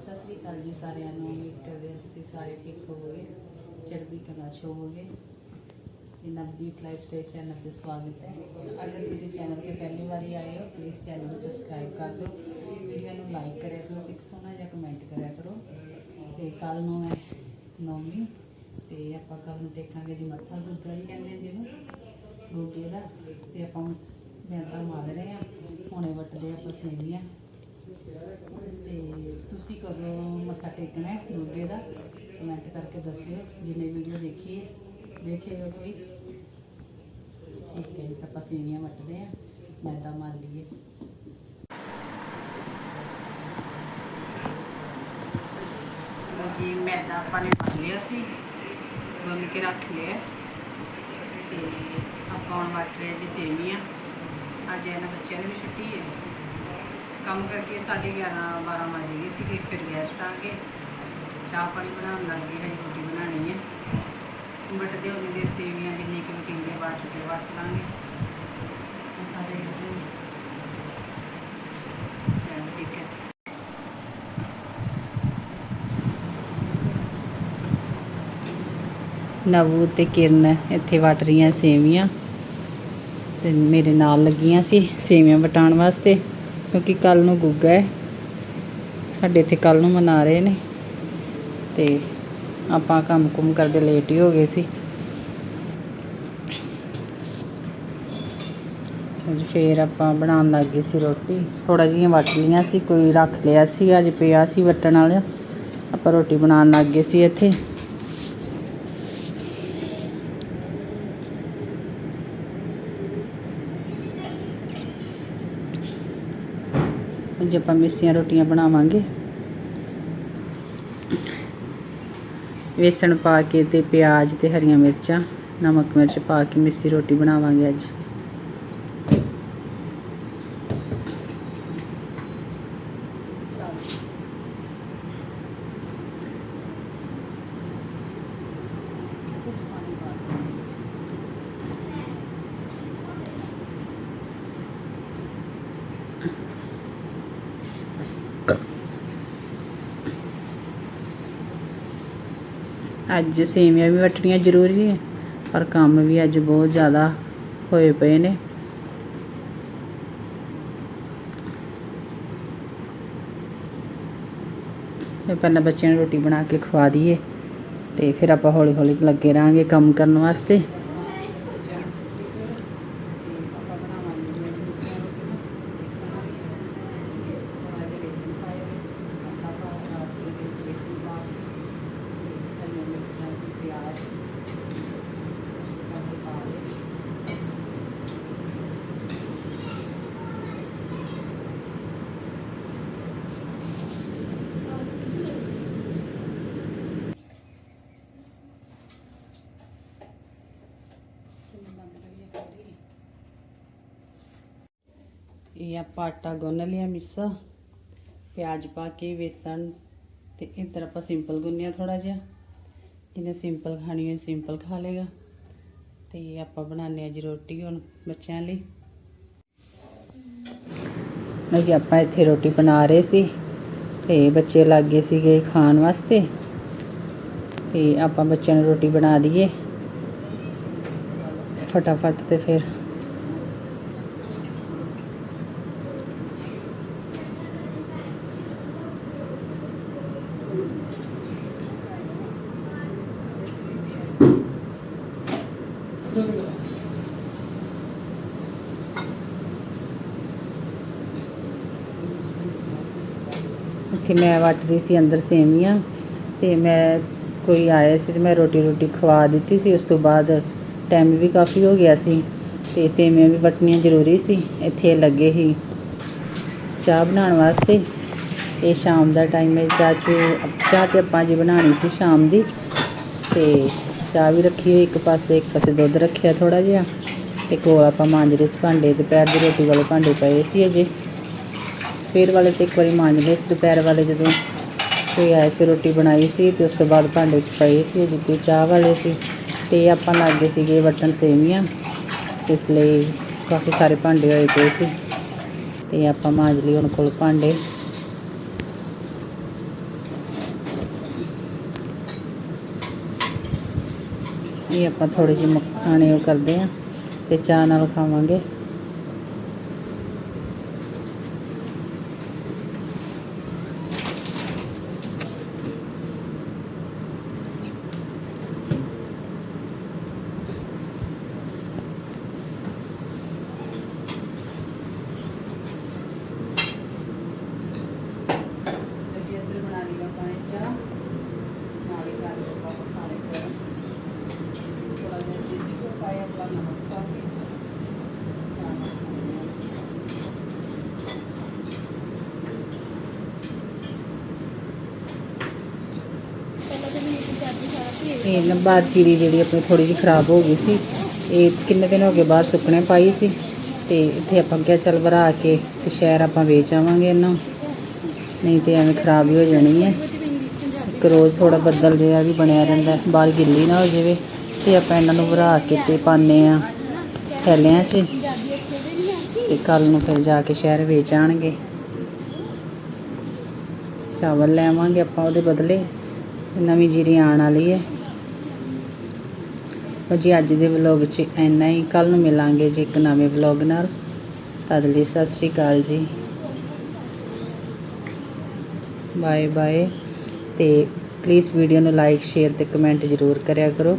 ਸਤਿ ਸ੍ਰੀ ਅਕਾਲ ਜੀ ਸਾਰਿਆਂ ਨੂੰ। ਉਮੀਦ ਕਰਦੇ ਹਾਂ ਤੁਸੀਂ ਸਾਰੇ ਠੀਕ ਹੋਵੋਗੇ। ਚੜ੍ਹਦੀ ਕਲਾ ਚ ਹੋਵੋਗੇ। ਇਹ ਨਵਦੀਪ ਲਾਈਫ ਸਟਾਈਲ ਚੈਨਲ ਤੇ ਸਵਾਗਤ ਹੈ। ਅਗਰ ਤੁਸੀਂ ਚੈਨਲ ਤੇ ਪਹਿਲੀ ਵਾਰੀ ਆਏ ਹੋ ਪਲੀਜ਼ ਚੈਨਲ ਨੂੰ ਸਬਸਕ੍ਰਾਈਬ ਕਰ ਦਿਓ। ਵੀਡੀਓ ਨੂੰ ਲਾਈਕ ਕਰਿਆ ਕਰੋ, ਇੱਕ ਸੋਹਣਾ ਜਿਹਾ ਕਮੈਂਟ ਕਰਿਆ ਕਰੋ। ਤੇ ਕੱਲ ਨੂੰ ਹੈ ਨੌਵੀਂ, ਤੇ ਆਪਾਂ ਕੱਲ ਨੂੰ ਟੇਕਾਂਗੇ ਜੀ ਮੱਥਾ ਗੁੱਗਾ ਵੀ ਕਹਿੰਦੇ ਆ ਜਿਹਨੂੰ, ਗੁੱਗੇ ਦਾ। ਤੇ ਆਪਾਂ ਮੈਂ ਤਾਂ ਮਾਰ ਰਹੇ ਆ ਹੁਣੇ ਵੱਟਦੇ ਆਪਾਂ ਸੇਵੀਆਂ ਤੇ ਤੁਸੀਂ ਕਦੋਂ ਮੱਥਾ ਟੇਕਣਾ ਹੈ ਗੁੱਗੇ ਦਾ? ਕਮੈਂਟ ਕਰਕੇ ਦੱਸਿਓ ਜਿਹਨੇ ਵੀਡੀਓ ਦੇਖੀ ਹੈ ਦੇਖਿਓ ਕੋਈ? ਠੀਕ ਹੈ ਆਪਾਂ ਸੇਵੀਆਂ ਵੱਟਦੇ ਆ ਮੈਦਾ ਮਾਰ ਲਈਏ। ਜੀ, ਮੈਦਾ ਆਪਾਂ ਨੇ ਪਾ ਲਿਆ ਸੀ। ਗੁੰਨ ਕੇ ਰੱਖ ਲਿਆ। ਤੇ ਆਪਾਂ ਹੁਣ ਵੱਟ ਰਹੇ ਜੀ ਸੇਵੀਆਂ। ਅੱਜ ਇਹਨਾਂ ਬੱਚਿਆਂ ਨੂੰ ਵੀ ਛੁੱਟੀ ਹੈ। ਕੰਮ ਕਰਕੇ 11:30 12 ਵਜ ਗਏ ਸੀਗੇ, ਫਿਰ ਗੈਸਟ ਆ ਗਏ। ਚਾਹ ਪਾਣੀ ਬਣਾਉਣ ਲੱਗ ਗਏ ਹਰੀ ਰੋਟੀ ਬਣਾਉਣੀ ਹੈ। ਵੱਟਦੇ ਉਹਨੇ ਦੇ ਸੇਵੀਆਂ ਜਿੰਨੀ ਕਿ ਰੂਟੀਨ ਦੇ ਬਾਅਦ ਚੁੱਕੇ ਵੱਟ ਲਾਂਗੇ। ਮੱਥਾ ਠੀਕ ਹੈ। ਨਵੂ ਤੇ ਕਿਰਨ ਇੱਥੇ ਵਟ ਰਹੀਆਂ ਸੇਵੀਆਂ। ਤੇ ਮੇਰੇ ਨਾਲ ਲੱਗੀਆਂ ਸੀ ਸੇਵੀਆਂ ਵਟਾਉਣ ਵਾਸਤੇ। ਕਿਉਂਕਿ ਕੱਲ ਨੂੰ ਗੁੱਗਾ ਹੈ। ਸਾਡੇ ਇੱਥੇ ਕੱਲ ਨੂੰ ਮਨਾ ਰਹੇ ਨੇ। ਤੇ ਆਪਾਂ ਕੰਮ ਕੁਮ ਕਰਦੇ ਲੇਟ ਹੀ ਹੋ ਗਏ ਸੀ। ਅੱਜ ਫੇਰ ਆਪਾਂ ਬਣਾਉਣ ਲੱਗ ਗਏ ਸੀ ਰੋਟੀ। ਥੋੜਾ ਜਿਹੀਆਂ ਵਟ ਲੀਆਂ ਸੀ, ਕੋਈ ਰੱਖ ਲਿਆ ਸੀ, ਅੱਜ ਪਿਆ ਸੀ ਵਟਣ ਵਾਲਾ ਆਪਾਂ ਰੋਟੀ ਬਣਾਉਣ ਲੱਗ ਗਏ ਸੀ ਇੱਥੇ। ਅੱਜ ਆਪਾਂ ਮਿੱਸੀਆਂ ਰੋਟੀਆਂ ਬਣਾਵਾਂਗੇ। ਵੇਸਣ ਪਾ ਕੇ ਤੇ ਪਿਆਜ਼ ਤੇ ਹਰੀਆਂ ਮਿਰਚਾਂ, ਨਮਕ ਮਿਰਚ ਪਾ ਕੇ ਮਿੱਸੀ ਰੋਟੀ ਬਣਾਵਾਂਗੇ ਅੱਜ। ਅੱਜ ਸੇਵੀਆਂ ਵੀ ਵਟਣੀਆਂ ਜ਼ਰੂਰੀ ਹੈ ਪਰ ਕੰਮ ਵੀ ਅੱਜ ਬਹੁਤ ਜ਼ਿਆਦਾ ਹੋਏ ਪਏ ਨੇ। ਤੇ ਪਹਿਲਾਂ ਬੱਚਿਆਂ ਨੂੰ ਰੋਟੀ ਬਣਾ ਕੇ ਖਵਾ ਦਈਏ, ਤੇ ਫਿਰ ਆਪਾਂ ਹੌਲੀ ਹੌਲੀ ਲੱਗੇ ਰਾਂਗੇ ਕੰਮ ਕਰਨ ਵਾਸਤੇ। ਇਹ ਆਪਾਂ ਆਟਾ ਗੁੰਨ ਲਿਆ ਮਿੱਸਾ, ਪਿਆਜ਼ ਪਾ ਕੇ, ਵੇਸਣ ਤੇ ਇੱਧਰ ਆਪਾਂ ਸਿੰਪਲ ਗੁੰਨਿਆ ਥੋੜਾ ਜਿਹਾ। ਜਿਹਨੇ ਸਿੰਪਲ ਖਾਣੀ ਹੋਈ, ਸਿੰਪਲ ਖਾ ਲੇਗਾ ਤੇ ਆਪਾਂ ਬਣਾਉਂਦੇ ਆ ਜੀ ਰੋਟੀ ਹੁਣ ਬੱਚਿਆਂ ਲਈ। ਨਾ ਜੀ, ਆਪਾਂ ਇੱਥੇ ਰੋਟੀ ਬਣਾ ਰਹੇ ਸੀ ਤੇ ਬੱਚੇ ਲੱਗ ਗਏ ਸੀਗੇ ਖਾਣ ਵਾਸਤੇ। ਤੇ ਆਪਾਂ ਬੱਚਿਆਂ ਨੂੰ ਰੋਟੀ ਬਣਾ ਦਈਏ। ਫਟਾਫਟ ਤੇ ਫਿਰ ਇੱਥੇ ਮੈਂ ਵੱਟ ਰਹੀ ਸੀ, ਅੰਦਰ ਸੇਵੀਆਂ ਤੇ ਮੈਂ ਕੋਈ ਆਇਆ ਸੀ ਤੇ ਮੈਂ ਰੋਟੀ ਰੋਟੀ ਖਵਾ ਦਿੱਤੀ ਸੀ। ਉਸ ਤੋਂ ਬਾਅਦ ਟਾਈਮ ਵੀ ਕਾਫੀ ਹੋ ਗਿਆ ਸੀ ਤੇ ਸੇਵੀਆਂ ਵੀ ਵਟਣੀਆਂ ਜ਼ਰੂਰੀ ਸੀ। ਇੱਥੇ ਲੱਗੇ ਹੀ ਚਾਹ ਬਣਾਉਣ ਵਾਸਤੇ। ਇਹ ਸ਼ਾਮ ਦਾ ਟਾਈਮ ਹੈ, ਚਾਹ ਚੂ, ਚਾਹ ਤੇ ਆਪਾਂ ਜੀ ਬਣਾਉਣੀ ਸੀ ਸ਼ਾਮ ਦੀ ਤੇ ਚਾਹ ਵੀ ਰੱਖੀ ਹੋਈ, ਇੱਕ ਪਾਸੇ ਇੱਕ ਪਾਸੇ ਦੁੱਧ ਰੱਖਿਆ ਥੋੜਾ ਜਿਹਾ ਤੇ ਕੋਲ ਆਪਾਂ ਮਾਂਜ ਰਹੇ ਸੀ ਭਾਂਡੇ ਪੈਰ ਦੀ ਰੋਟੀ ਵਾਲੇ ਭਾਂਡੇ ਪਏ ਸੀ ਅਜੇ। ਸਵੇਰ ਵਾਲੇ ਤੇ ਇੱਕ ਵਾਰੀ ਮਾਂਜ ਲਏ ਇਸ ਦੁਪਹਿਰ ਵਾਲੇ ਜਦੋਂ ਕੋਈ ਆਇਆ ਸੀ, ਰੋਟੀ ਬਣਾਈ ਸੀ ਤੇ ਉਸ ਤੋਂ ਬਾਅਦ ਭਾਂਡੇ ਪਏ ਸੀ ਜਿੱਦੇ ਚਾਹ ਵਾਲੇ ਸੀ। ਤੇ ਆਪਾਂ ਲੱਗੇ ਸੀਗੇ ਬਟਨ ਸੇਮੀਆਂ ਇਸ ਲਈ ਕਾਫੀ ਸਾਰੇ ਭਾਂਡੇ ਹੋਏ ਪਏ ਸੀ। ਤੇ ਆਪਾਂ ਮਾਂਜ ਲਈ ਉਹਨਾਂ ਕੋਲ ਭਾਂਡੇ। ਇਹ ਆਪਾਂ ਥੋੜੀ ਜਿਹੀ ਮੱਖਣ ਉਹ ਕਰਦੇ ਆ ਤੇ ਚਾਹ ਨਾਲ ਖਾਵਾਂਗੇ। ਇਹ ਨਾ ਚੀਰੀ ਜਿਹੜੀ ਆਪਣੀ ਥੋੜੀ ਜਿਹੀ ਖਰਾਬ ਹੋ ਗਈ ਸੀ, ਇਹ ਕਿੰਨੇ ਦਿਨ ਹੋ ਗਏ ਬਾਹਰ ਸੁੱਕਣੇ ਪਾਈ ਸੀ ਤੇ ਇੱਥੇ ਆਪਾਂ ਕਿਹਾ ਚੱਲ ਵਰਾ ਕੇ ਤੇ ਸ਼ਹਿਰ ਆਪਾਂ ਵੇਚ ਆਵਾਂਗੇ ਇਹਨਾਂ ਨਹੀਂ ਤੇ ਐਵੇਂ ਖਰਾਬ ਹੀ ਹੋ ਜਾਣੀ ਹੈ। ਇੱਕ ਰੋਜ਼ ਥੋੜਾ ਬੱਦਲ ਜਿਹਾ ਵੀ ਬਣਿਆ ਰਹਿੰਦਾ, ਬਾਹਰ ਗਿੱਲੀ ਨਾ ਹੋ ਜਾਵੇ। ਤੇ ਆਪਾਂ ਇਹਨਾਂ ਨੂੰ ਭਰਾ ਕੇ ਤੇ ਪਾਉਂਦੇ ਆ ਥੈਲਿਆਂ 'ਚ। ਤੇ ਕੱਲ ਨੂੰ ਫਿਰ ਜਾ ਕੇ ਸ਼ਹਿਰ ਵੇਚ ਆਣਗੇ ਚਾਵਲ ਲੈਵਾਂਗੇ ਆਪਾਂ ਉਹਦੇ ਬਦਲੇ। ਨਵੀਂ ਜੀਰੀ ਆਉਣ ਵਾਲੀ ਹੈ। ਉਹ ਜੀ, ਅੱਜ ਦੇ ਵਲੌਗ 'ਚ ਇੰਨਾ ਹੀ। ਕੱਲ ਨੂੰ ਮਿਲਾਂਗੇ ਜੀ ਇੱਕ ਨਵੇਂ ਵਲੌਗ ਨਾਲ। ਤਦ ਲਈ ਸਤਿ ਸ਼੍ਰੀ ਅਕਾਲ ਜੀ। ਬਾਏ ਬਾਏ ਤੇ ਪਲੀਜ਼ ਵੀਡੀਓ ਨੂੰ ਲਾਈਕ ਸ਼ੇਅਰ ਤੇ ਕਮੈਂਟ ਜ਼ਰੂਰ ਕਰਿਆ ਕਰੋ।